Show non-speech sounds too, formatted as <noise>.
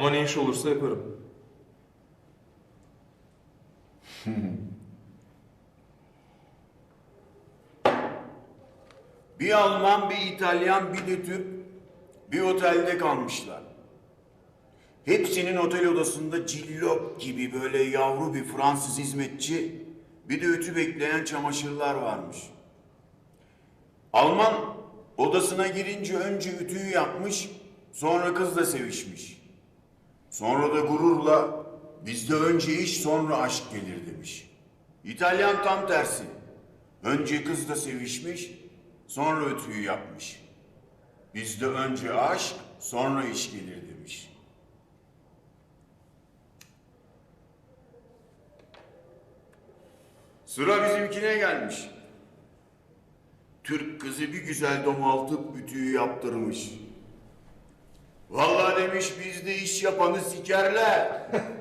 Ama ne iş olursa yaparım. <laughs> Bir Alman, bir İtalyan, bir de Türk bir otelde kalmışlar. Hepsinin otel odasında cillop gibi böyle yavru bir Fransız hizmetçi, bir de ütü bekleyen çamaşırlar varmış. Alman odasına girince önce ütüyü yapmış, sonra kızla sevişmiş. Sonra da gururla bizde önce iş sonra aşk gelir demiş. İtalyan tam tersi. Önce kızla sevişmiş, sonra ötüyü yapmış. Bizde önce aşk, sonra iş gelir demiş. Sıra bizimkine gelmiş. Türk kızı bir güzel domaltıp ütüyü yaptırmış. Demiş bizde iş yapanı sikerler. <laughs>